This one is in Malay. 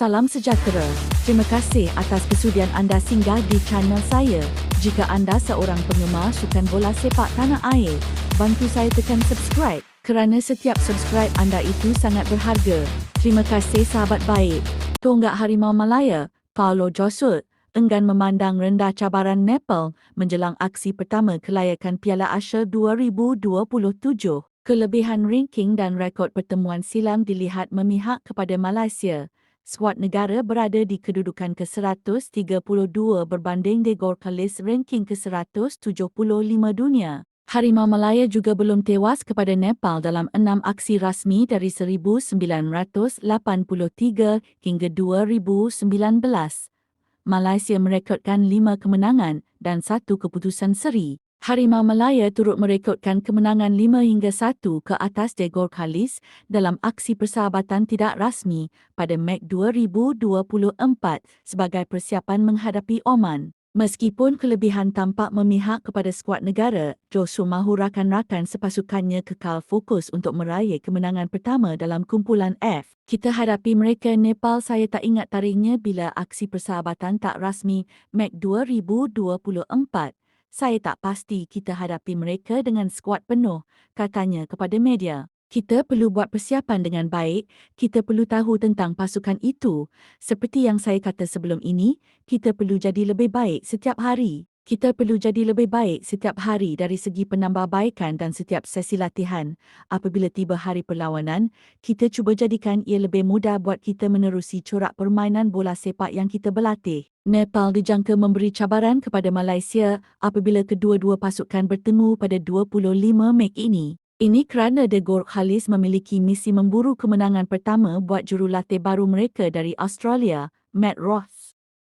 Salam sejahtera. Terima kasih atas kesudian anda singgah di channel saya. Jika anda seorang penggemar sukan bola sepak tanah air, bantu saya tekan subscribe kerana setiap subscribe anda itu sangat berharga. Terima kasih sahabat baik. Tonggak Harimau Malaya, Paulo Josut, enggan memandang rendah cabaran Nepal menjelang aksi pertama kelayakan Piala Asia 2027. Kelebihan ranking dan rekod pertemuan silam dilihat memihak kepada Malaysia. Skuad negara berada di kedudukan ke-132 berbanding Degor Kalis ranking ke-175 dunia. Harimau Malaya juga belum tewas kepada Nepal dalam enam aksi rasmi dari 1983 hingga 2019. Malaysia merekodkan lima kemenangan dan satu keputusan seri. Harimau Malaya turut merekodkan kemenangan 5 hingga 1 ke atas Degor Khalis dalam aksi persahabatan tidak rasmi pada Mac 2024 sebagai persiapan menghadapi Oman. Meskipun kelebihan tampak memihak kepada skuad negara, Joshua mahu rakan-rakan sepasukannya kekal fokus untuk meraih kemenangan pertama dalam kumpulan F. Kita hadapi mereka Nepal saya tak ingat tarikhnya bila aksi persahabatan tak rasmi Mac 2024 saya tak pasti kita hadapi mereka dengan skuad penuh, katanya kepada media. Kita perlu buat persiapan dengan baik, kita perlu tahu tentang pasukan itu. Seperti yang saya kata sebelum ini, kita perlu jadi lebih baik setiap hari. Kita perlu jadi lebih baik setiap hari dari segi penambahbaikan dan setiap sesi latihan. Apabila tiba hari perlawanan, kita cuba jadikan ia lebih mudah buat kita menerusi corak permainan bola sepak yang kita berlatih. Nepal dijangka memberi cabaran kepada Malaysia apabila kedua-dua pasukan bertemu pada 25 Mei ini. Ini kerana Gork Khalis memiliki misi memburu kemenangan pertama buat jurulatih baru mereka dari Australia, Matt Roth.